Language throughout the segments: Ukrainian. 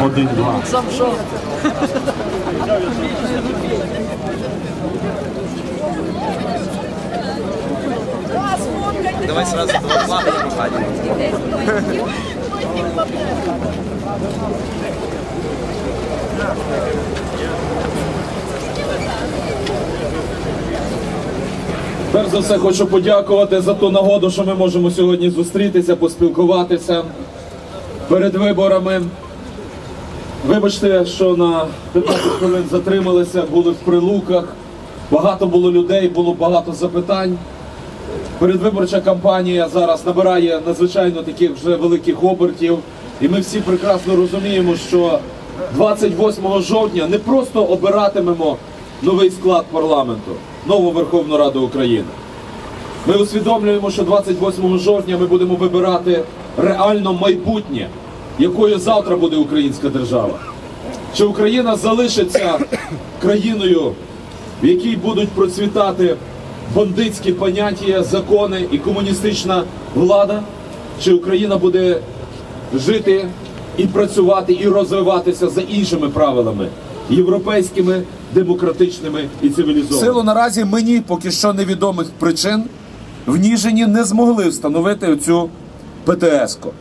Один, два. Давай сразу два и выходим. Перш за все хочу подякувати за ту нагоду, що ми можемо сьогодні зустрітися, поспілкуватися перед виборами. Вибачте, що на 15 хвилин затрималися, були в прилуках. Багато було людей, було багато запитань. Передвиборча кампанія зараз набирає надзвичайно таких вже великих обертів. І ми всі прекрасно розуміємо, що 28 жовтня не просто обиратимемо новий склад парламенту, нову Верховну Раду України. Ми усвідомлюємо, що 28 жовтня ми будемо вибирати реально майбутнє, якою завтра буде українська держава. Чи Україна залишиться країною, в якій будуть процвітати бандитські поняття, закони і комуністична влада, чи Україна буде жити і працювати і розвиватися за іншими правилами, європейськими, демократичними і цивілізованими. силу наразі мені поки що невідомих причин в Ніжині не змогли встановити цю ПТС-ку.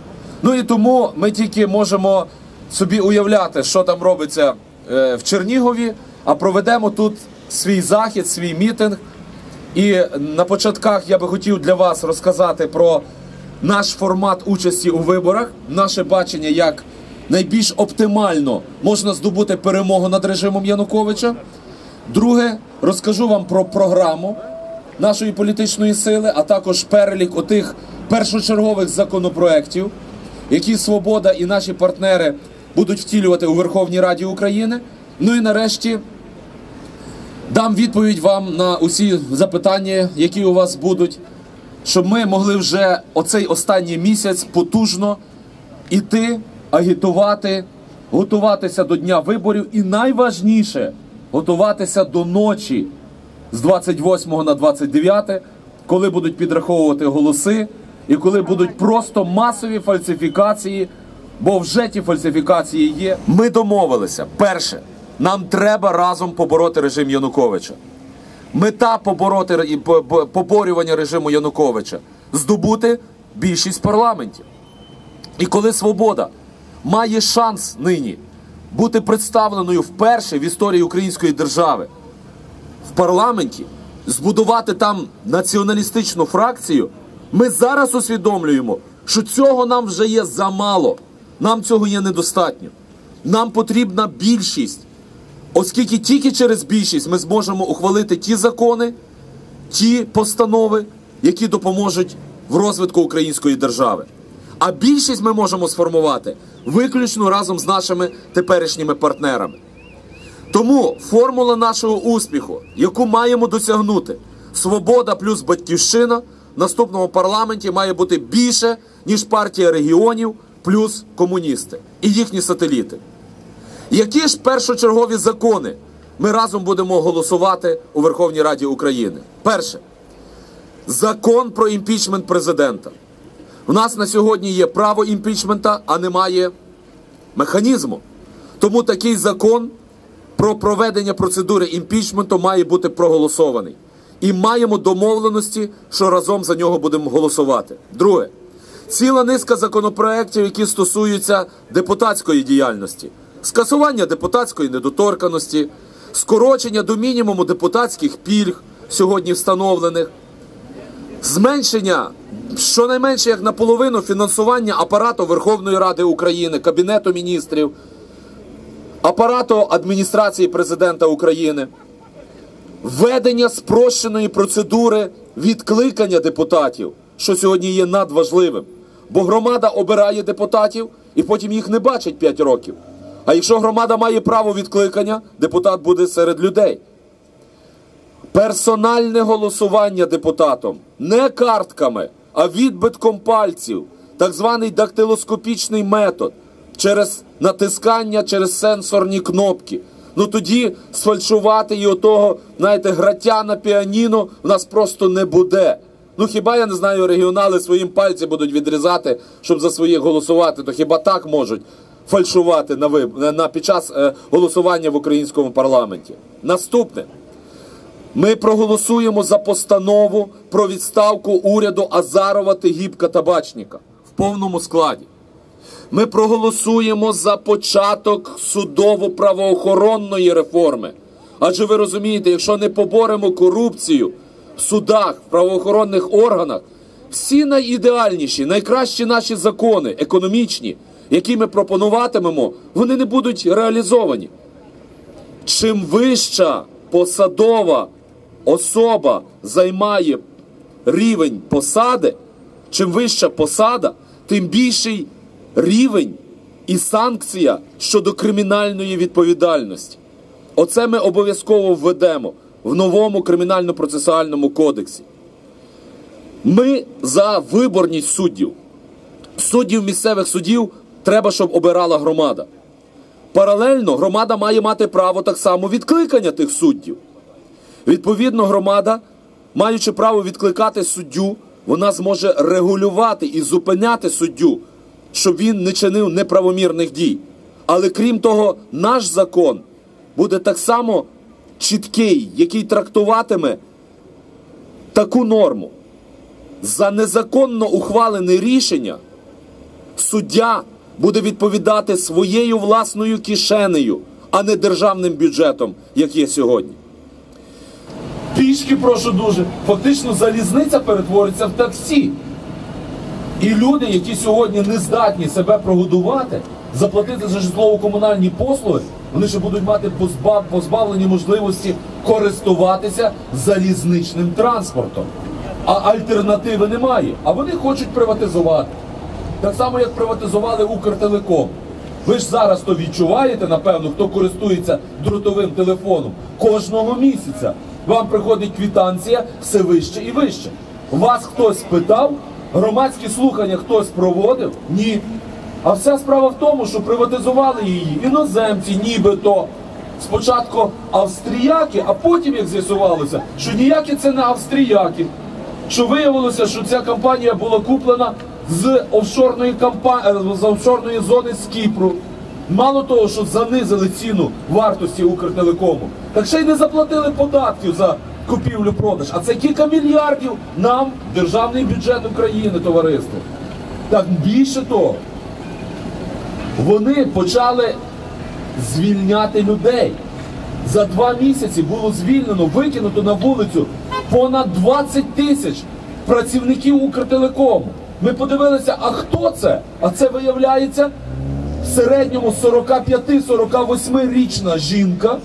Ну і тому ми тільки можемо собі уявляти, що там робиться е, в Чернігові, а проведемо тут свій захід, свій мітинг. І на початках я би хотів для вас розказати про наш формат участі у виборах, наше бачення, як найбільш оптимально можна здобути перемогу над режимом Януковича. Друге, розкажу вам про програму нашої політичної сили, а також перелік отих першочергових законопроєктів, які Свобода і наші партнери будуть втілювати у Верховній Раді України. Ну і нарешті дам відповідь вам на усі запитання, які у вас будуть, щоб ми могли вже оцей останній місяць потужно іти, агітувати, готуватися до дня виборів і найважніше готуватися до ночі з 28 на 29, коли будуть підраховувати голоси і коли будуть просто масові фальсифікації, бо вже ті фальсифікації є. Ми домовилися. Перше, нам треба разом побороти режим Януковича. Мета побороти поборювання режиму Януковича здобути більшість в парламенті. І коли свобода має шанс нині бути представленою вперше в історії української держави в парламенті, збудувати там націоналістичну фракцію, ми зараз усвідомлюємо, що цього нам вже є замало. Нам цього є недостатньо. Нам потрібна більшість, оскільки тільки через більшість ми зможемо ухвалити ті закони, ті постанови, які допоможуть в розвитку української держави. А більшість ми можемо сформувати виключно разом з нашими теперішніми партнерами. Тому формула нашого успіху, яку маємо досягнути, свобода плюс батьківщина в наступному парламенті має бути більше, ніж партія регіонів плюс комуністи і їхні сателіти. Які ж першочергові закони ми разом будемо голосувати у Верховній Раді України? Перше, закон про імпічмент президента. У нас на сьогодні є право імпічмента, а немає механізму. Тому такий закон про проведення процедури імпічменту має бути проголосований. І маємо домовленості, що разом за нього будемо голосувати. Друге, ціла низка законопроєктів, які стосуються депутатської діяльності, скасування депутатської недоторканості, скорочення до мінімуму депутатських пільг, сьогодні встановлених, зменшення щонайменше як наполовину фінансування апарату Верховної Ради України, Кабінету міністрів, апарату адміністрації президента України, введення спрощеної процедури відкликання депутатів, що сьогодні є надважливим. Бо громада обирає депутатів і потім їх не бачить 5 років. А якщо громада має право відкликання, депутат буде серед людей. Персональне голосування депутатом не картками, а відбитком пальців, так званий дактилоскопічний метод. через натискання, через сенсорні кнопки. Ну тоді сфальшувати і отого, знаєте, граття на піаніно в нас просто не буде. Ну хіба я не знаю, регіонали своїм пальці будуть відрізати, щоб за своїх голосувати, то хіба так можуть фальшувати на виб... на- під час е, голосування в українському парламенті? Наступне. Ми проголосуємо за постанову про відставку уряду Азарова Тегібка Табачніка в повному складі. Ми проголосуємо за початок судово-правоохоронної реформи. Адже ви розумієте, якщо не поборемо корупцію в судах, в правоохоронних органах, всі найідеальніші, найкращі наші закони, економічні, які ми пропонуватимемо, вони не будуть реалізовані. Чим вища посадова особа займає рівень посади, чим вища посада, тим більший рівень і санкція щодо кримінальної відповідальності. Оце ми обов'язково введемо в новому кримінально-процесуальному кодексі. Ми за виборність суддів. Суддів місцевих судів треба, щоб обирала громада. Паралельно громада має мати право так само відкликання тих суддів. Відповідно, громада, маючи право відкликати суддю, вона зможе регулювати і зупиняти суддю, щоб він не чинив неправомірних дій. Але крім того, наш закон буде так само чіткий, який трактуватиме таку норму. За незаконно ухвалене рішення суддя буде відповідати своєю власною кишенею, а не державним бюджетом, як є сьогодні. Пішки, прошу дуже. Фактично залізниця перетвориться в таксі. І люди, які сьогодні не здатні себе прогодувати, заплатити за житлово-комунальні послуги, вони ще будуть мати позбав- позбавлені можливості користуватися залізничним транспортом. А альтернативи немає. А вони хочуть приватизувати. Так само, як приватизували Укртелеком. Ви ж зараз то відчуваєте, напевно, хто користується дротовим телефоном. Кожного місяця вам приходить квітанція все вище і вище. Вас хтось питав, громадські слухання хтось проводив? Ні. А вся справа в тому, що приватизували її іноземці, нібито. Спочатку австріяки, а потім, як з'ясувалося, що ніякі це не австріяки. Що виявилося, що ця компанія була куплена з офшорної компа... е, з офшорної зони з Кіпру. Мало того, що занизили ціну вартості Укртелекому, так ще й не заплатили податків за купівлю-продаж. А це кілька мільярдів нам державний бюджет України, товариство. Так більше того, вони почали звільняти людей. За два місяці було звільнено, викинуто на вулицю понад 20 тисяч працівників Укртелекому. Ми подивилися, а хто це? А це виявляється в середньому 45-48 річна жінка,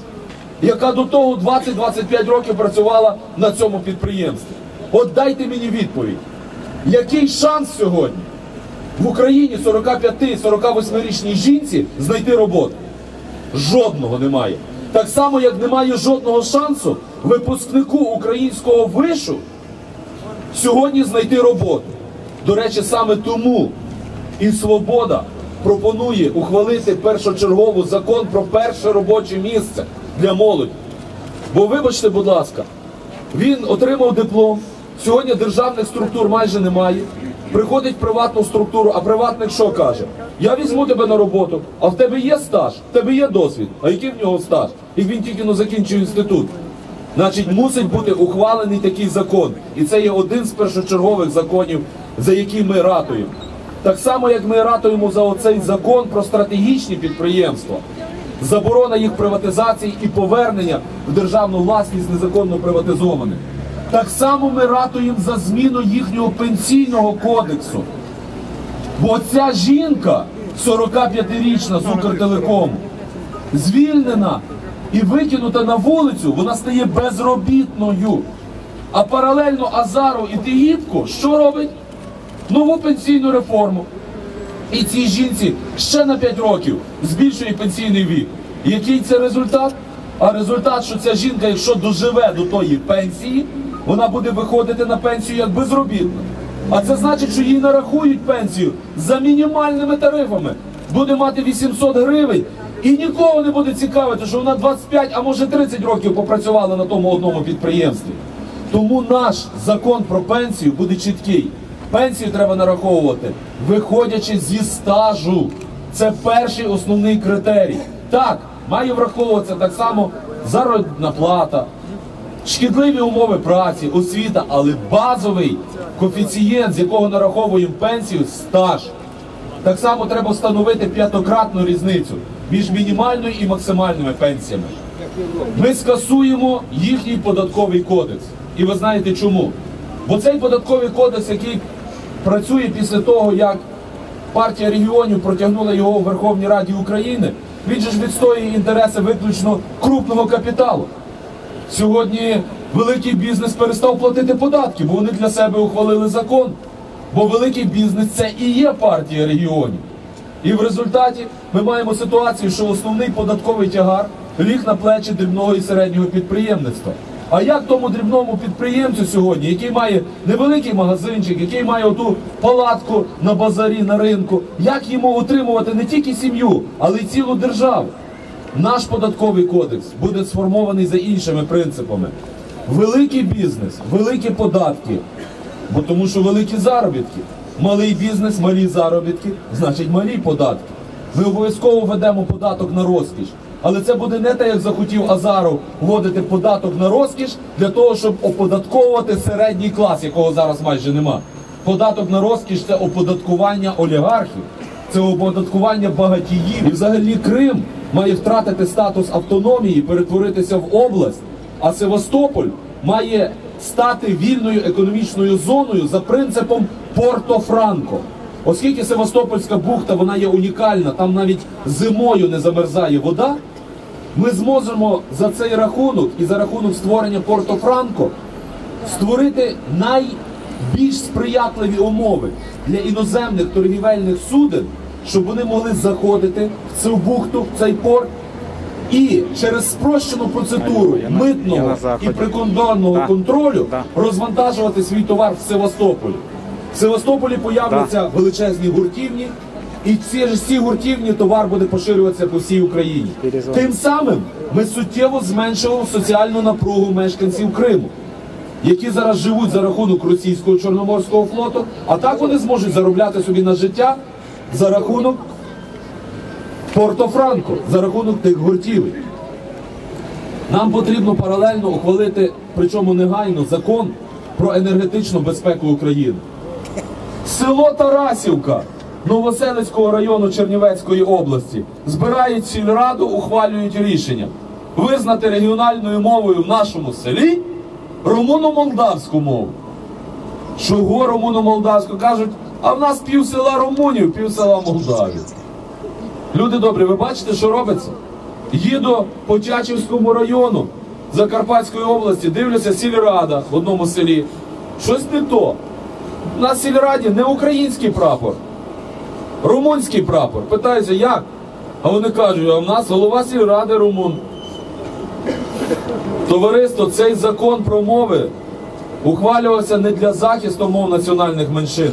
яка до того 20-25 років працювала на цьому підприємстві. От дайте мені відповідь, який шанс сьогодні в Україні 45-48-річній жінці знайти роботу? Жодного немає. Так само, як немає жодного шансу випускнику українського вишу сьогодні знайти роботу. До речі, саме тому і Свобода пропонує ухвалити першочергово закон про перше робоче місце для молоді. Бо вибачте, будь ласка, він отримав диплом. Сьогодні державних структур майже немає. Приходить в приватну структуру, а приватник що каже? Я візьму тебе на роботу, а в тебе є стаж, в тебе є досвід. А який в нього стаж? Як він тільки ну, закінчив інститут. Значить, мусить бути ухвалений такий закон. І це є один з першочергових законів, за які ми ратуємо. Так само, як ми ратуємо за оцей закон про стратегічні підприємства, заборона їх приватизації і повернення в державну власність незаконно приватизованих. Так само ми ратуємо за зміну їхнього пенсійного кодексу. Бо ця жінка, 45-річна з Укртелекому, звільнена і викинута на вулицю, вона стає безробітною. А паралельно Азаров і Тигіпко що робить? Нову пенсійну реформу. І цій жінці ще на 5 років збільшує пенсійний вік. Який це результат? А результат, що ця жінка, якщо доживе до тої пенсії, вона буде виходити на пенсію як безробітна. А це значить, що їй нарахують пенсію за мінімальними тарифами, буде мати 800 гривень. І нікого не буде цікавити, що вона 25, а може 30 років попрацювала на тому одному підприємстві. Тому наш закон про пенсію буде чіткий. Пенсію треба нараховувати, виходячи зі стажу. Це перший основний критерій. Так, має враховуватися так само заробітна плата, шкідливі умови праці, освіта, але базовий коефіцієнт, з якого нараховуємо пенсію, стаж. Так само треба встановити п'ятократну різницю між мінімальною і максимальними пенсіями. Ми скасуємо їхній податковий кодекс. І ви знаєте чому? Бо цей податковий кодекс, який працює після того, як партія регіонів протягнула його у Верховній Раді України, він же ж відстоює інтереси виключно крупного капіталу. Сьогодні великий бізнес перестав платити податки, бо вони для себе ухвалили закон. Бо великий бізнес це і є партія регіонів. І в результаті ми маємо ситуацію, що основний податковий тягар ліг на плечі дрібного і середнього підприємництва. А як тому дрібному підприємцю сьогодні, який має невеликий магазинчик, який має оту палатку на базарі, на ринку, як йому утримувати не тільки сім'ю, але й цілу державу? Наш податковий кодекс буде сформований за іншими принципами. Великий бізнес, великі податки, бо тому що великі заробітки. Малий бізнес, малі заробітки, значить малі податки. Ми обов'язково введемо податок на розкіш. Але це буде не те, як захотів Азаров вводити податок на розкіш для того, щоб оподатковувати середній клас, якого зараз майже нема. Податок на розкіш це оподаткування олігархів, це оподаткування багатіїв. І взагалі Крим має втратити статус автономії, перетворитися в область, а Севастополь має стати вільною економічною зоною за принципом Порто-Франко. Оскільки Севастопольська бухта вона є унікальна, там навіть зимою не замерзає вода. Ми зможемо за цей рахунок і за рахунок створення Порто-Франко створити найбільш сприятливі умови для іноземних торгівельних суден, щоб вони могли заходити в цю бухту, в цей порт. І через спрощену процедуру Я я митного на і прикордонного Да. контролю Да. розвантажувати свій товар в Севастополі. В Севастополі появляться величезні гуртівні, і ці ж ці гуртівні товар буде поширюватися по всій Україні. Тим самим ми суттєво зменшуємо соціальну напругу мешканців Криму, які зараз живуть за рахунок російського чорноморського флоту, а так вони зможуть заробляти собі на життя за рахунок Порто-Франко, за рахунок тих гуртівень. Нам потрібно паралельно ухвалити, причому негайно, закон про енергетичну безпеку України. Село Тарасівка Новоселицького району Чернівецької області збирають сільраду, ухвалюють рішення визнати регіональною мовою в нашому селі румуно-молдавську мову. Чого румуно-молдавську? Кажуть, а в нас пів села румунів, пів села Молдавів. Люди добрі, ви бачите, що робиться? Їду по Чачівському району Закарпатської області, дивлюся сільрада в одному селі. Щось не то. На сільраді не український прапор, румунський прапор. Питаюся, як? А вони кажуть, а в нас голова сільради румун. Товариство, цей закон про мови ухвалювався не для захисту мов національних меншин.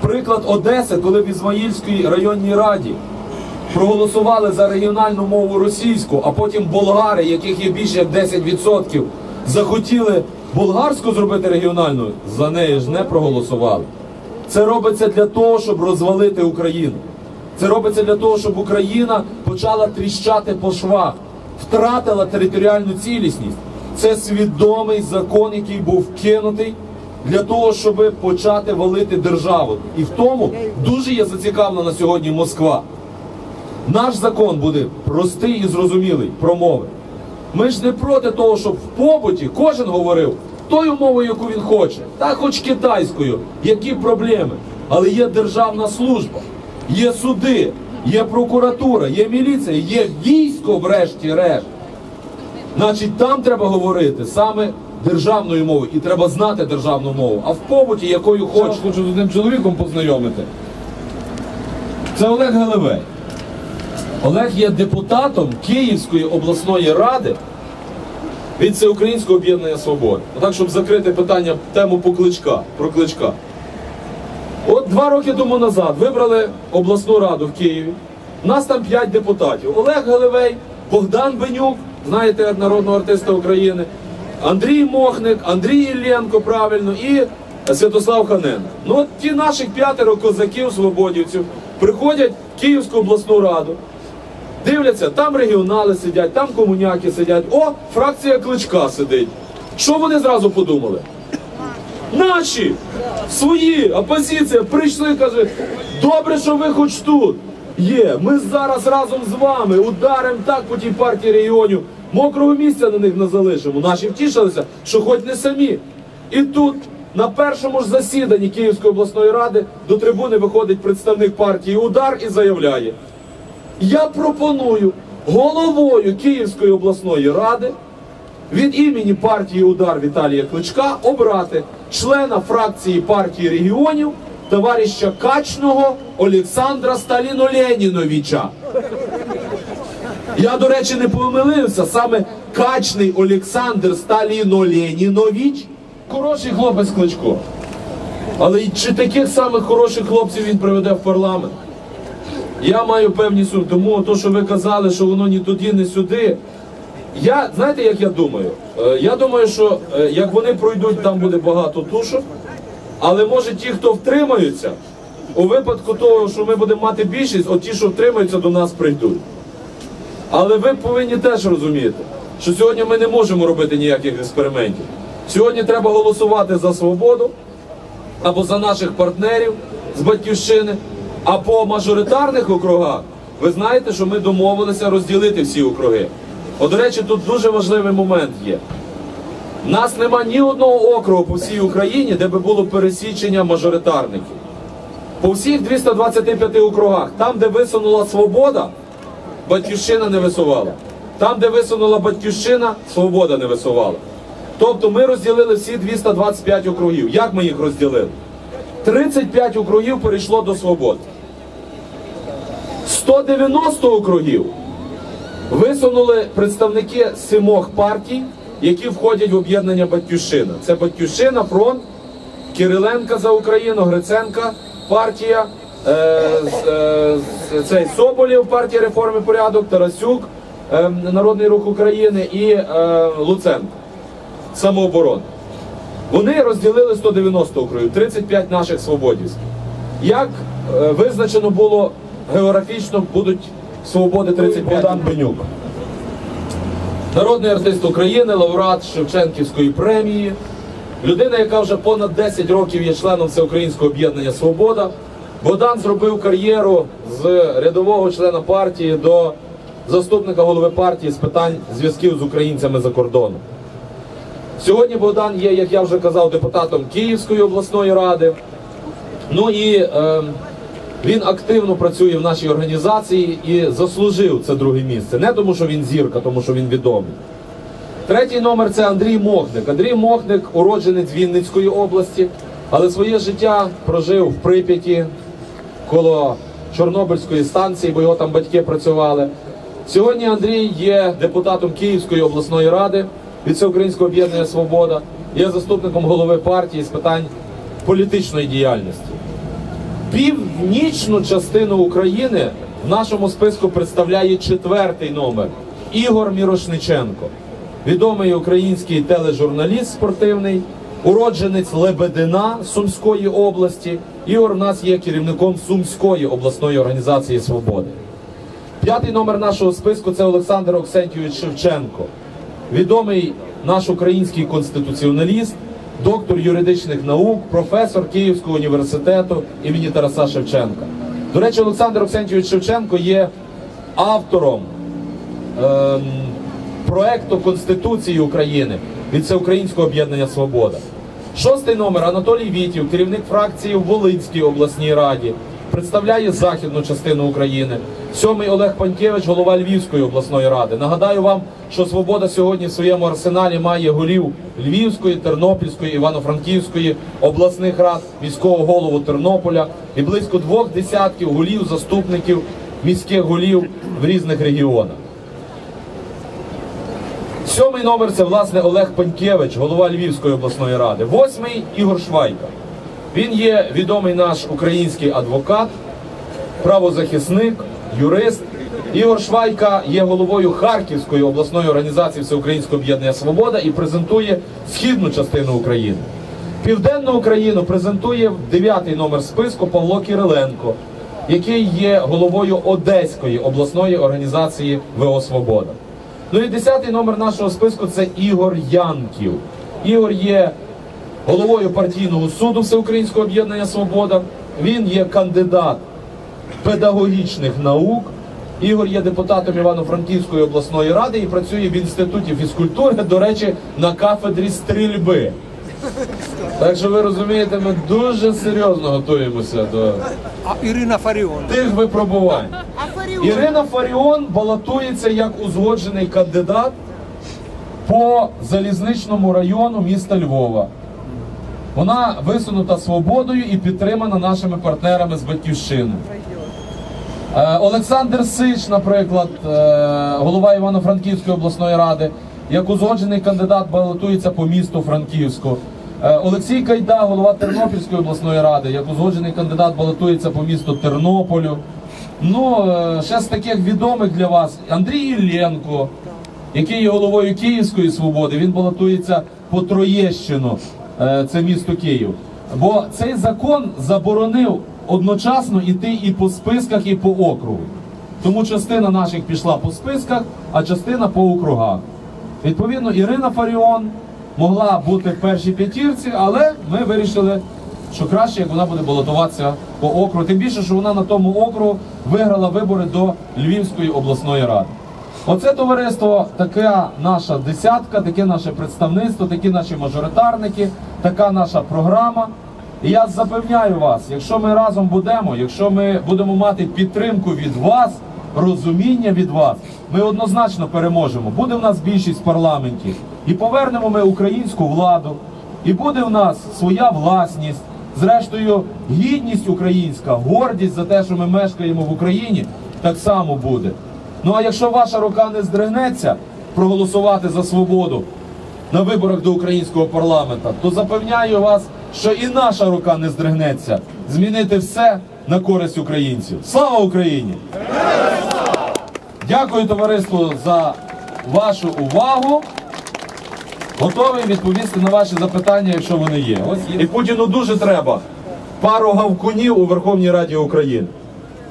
Приклад Одеси, коли в Ізмаїльській районній раді проголосували за регіональну мову російську, а потім болгари, яких є більше як 10%, захотіли болгарську зробити регіональною, за неї ж не проголосували. Це робиться для того, щоб розвалити Україну. Це робиться для того, щоб Україна почала тріщати по швах, втратила територіальну цілісність. Це свідомий закон, який був кинутий для того, щоб почати валити державу. І в тому дуже є зацікавлена сьогодні Москва. Наш закон буде простий і зрозумілий про мови. Ми ж не проти того, щоб в побуті кожен говорив тою мовою, яку він хоче, та хоч китайською, які проблеми. Але є державна служба, є суди, є прокуратура, є міліція, є військо, врешті-решт. Значить, там треба говорити саме державною мовою, і треба знати державну мову. А в побуті, якою хочеш, хочу з одним чоловіком познайомити. Це Олег Галевей. Олег є депутатом Київської обласної ради від Всеукраїнського об'єднання свободи. Отак, щоб закрити питання тему по кличка, про кличка. От два роки тому назад вибрали обласну раду в Києві. Нас там п'ять депутатів: Олег Галевей, Богдан Бенюк, знаєте, народного артиста України, Андрій Мохник, Андрій Іллєнко, правильно, і Святослав Ханенко. Ну от ті наших п'ятеро козаків, свободівців, приходять в Київську обласну раду. Дивляться, там регіонали сидять, там комуняки сидять. О, фракція кличка сидить. Що вони зразу подумали? Наші свої опозиція прийшли, каже, добре, що ви хоч тут є. Ми зараз разом з вами ударимо так по тій партії регіонів. Мокрого місця на них не залишимо. Наші втішилися, що хоч не самі. І тут, на першому ж засіданні Київської обласної ради, до трибуни виходить представник партії Удар і заявляє: Я пропоную головою Київської обласної ради від імені партії Удар Віталія Кличка обрати члена фракції партії регіонів товариша Качного Олександра Сталіно-Леніновича. Я, до речі, не помилився. Саме Качний Олександр Сталіно-Ленінович хороший хлопець Кличко. Але чи таких самих хороших хлопців він приведе в парламент? Я маю певні сумніви. Тому то, що ви казали, що воно ні туди, ні сюди. Я знаєте, як я думаю? Е, Я думаю, що е, як вони пройдуть, там буде багато тушок. Але може ті, хто втримаються, у випадку того, що ми будемо мати більшість, от ті, що втримаються, до нас прийдуть. Але ви повинні теж розуміти, що сьогодні ми не можемо робити ніяких експериментів. Сьогодні треба голосувати за свободу або за наших партнерів з батьківщини, а по мажоритарних округах ви знаєте, що ми домовилися розділити всі округи. От, до речі, тут дуже важливий момент є. Нас нема ні одного округу по всій Україні, де би було пересічення мажоритарників. По всіх 225 округах, там, де висунула свобода, батьківщина не висувала. Там, де висунула батьківщина, свобода не висувала. Тобто ми розділили всі 225 округів. Як ми їх розділили? 35 округів перейшло до свободи. 190 округів висунули представники сімох партій, які входять в об'єднання Батьківщина. Це Батьківщина, фронт, Кириленка за Україну, Гриценка, партія, е, е, цей Соболєв, партія реформи порядок, Тарасюк, е, Народний рух України і е, Луценко, самооборона. Вони розділили 190 округів, 35 наших свободівських. Як визначено було географічно, будуть свободи 35. Богдан Бенюк. Народний артист України, лауреат Шевченківської премії, людина, яка вже понад 10 років є членом Всеукраїнського об'єднання Свобода. Богдан зробив кар'єру з рядового члена партії до заступника голови партії з питань зв'язків з українцями за кордоном. Сьогодні Богдан є, як я вже казав, депутатом Київської обласної ради. Ну і е, він активно працює в нашій організації і заслужив це друге місце. Не тому, що він зірка, тому що він відомий. Третій номер це Андрій Мохник. Андрій Мохник уродженець Вінницької області, але своє життя прожив в Прип'яті коло Чорнобильської станції, бо його там батьки працювали. Сьогодні Андрій є депутатом Київської обласної ради від Всеукраїнського об'єднання Свобода, є заступником голови партії з питань політичної діяльності. Північну частину України в нашому списку представляє четвертий номер Ігор Мірошниченко, відомий український тележурналіст спортивний, уродженець Лебедина Сумської області. Ігор в нас є керівником Сумської обласної організації Свободи. П'ятий номер нашого списку це Олександр Оксентійович Шевченко, відомий наш український конституціоналіст, доктор юридичних наук, професор Київського університету імені Тараса Шевченка. До речі, Олександр Оксентійович Шевченко є автором ем, проекту Конституції України від Всеукраїнського об'єднання Свобода. Шостий номер Анатолій Вітів, керівник фракції в Волинській обласній раді, представляє західну частину України. Сьомий Олег Панкевич, голова Львівської обласної ради. Нагадаю вам, що Свобода сьогодні в своєму арсеналі має голів Львівської, Тернопільської, Івано-Франківської обласних рад, міського голову Тернополя і близько двох десятків голів, заступників міських голів в різних регіонах. Сьомий номер це власне Олег Панькевич, голова Львівської обласної ради. Восьмий Ігор Швайка. Він є відомий наш український адвокат, правозахисник, юрист. Ігор Швайка є головою Харківської обласної організації Всеукраїнського об'єднання Свобода і презентує східну частину України. Південну Україну презентує дев'ятий номер списку Павло Кириленко, який є головою Одеської обласної організації ВО Свобода. Ну і десятий номер нашого списку це Ігор Янків. Ігор є головою партійного суду Всеукраїнського об'єднання Свобода. Він є кандидат педагогічних наук. Ігор є депутатом Івано-Франківської обласної ради і працює в інституті фізкультури, до речі, на кафедрі стрільби. Так що ви розумієте, ми дуже серйозно готуємося до А Ірина Фаріон. тих випробувань. Ірина Фаріон балотується як узгоджений кандидат по залізничному району міста Львова. Вона висунута свободою і підтримана нашими партнерами з батьківщини. Е, Олександр Сич, наприклад, е, голова Івано-Франківської обласної ради, як узгоджений кандидат балотується по місту Франківську. Е, Олексій Кайда, голова Тернопільської обласної ради, як узгоджений кандидат балотується по місту Тернополю. Ну, ще з таких відомих для вас Андрій Ілленко, який є головою Київської свободи, він балотується по Троєщину, це місто Київ. Бо цей закон заборонив одночасно іти і по списках, і по округу. Тому частина наших пішла по списках, а частина по округах. Відповідно, Ірина Фаріон могла бути в першій п'ятірці, але ми вирішили, що краще, як вона буде балотуватися по округу. Тим більше, що вона на тому округу виграла вибори до Львівської обласної ради. Оце товариство, така наша десятка, таке наше представництво, такі наші мажоритарники, така наша програма. І я запевняю вас, якщо ми разом будемо, якщо ми будемо мати підтримку від вас, розуміння від вас, ми однозначно переможемо. Буде в нас більшість в парламенті, і повернемо ми українську владу, і буде в нас своя власність. Зрештою, гідність українська, гордість за те, що ми мешкаємо в Україні, так само буде. Ну а якщо ваша рука не здригнеться проголосувати за свободу на виборах до українського парламента, то запевняю вас, що і наша рука не здригнеться змінити все на користь українців. Слава Україні! Дякую товариству за вашу увагу. Готовий відповісти на ваші запитання, якщо вони є. І Путіну дуже треба пару гавкунів у Верховній Раді України.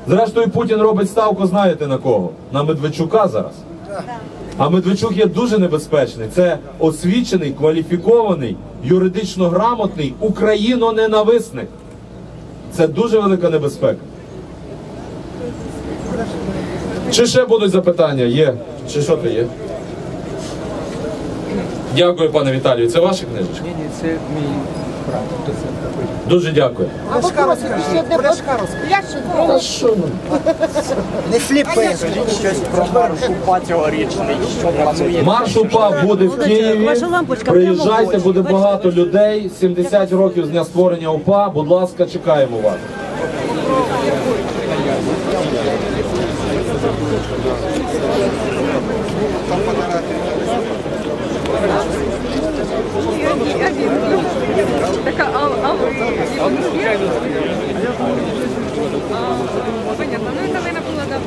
Зрештою, Путін робить ставку, знаєте на кого? На Медведчука зараз. А Медведчук є дуже небезпечний. Це освічений, кваліфікований, юридично грамотний україноненависник. Це дуже велика небезпека. Чи ще будуть запитання? Є. Чи що то є? Дякую, пане Віталію. Це ваші книжечки? Ні, ні, це мій Дуже дякую. Пляшка розкажи. Пляшка розкажи. Не сліпи. Щось про марш УПА цьогорічний, що планує. Марш УПА буде в Києві. Приїжджайте, буде багато людей. 70 років з дня створення УПА. Будь ласка, чекаємо вас. Так, а, а ви? А ви случайно? Понятно, ну это, наверное, была давно.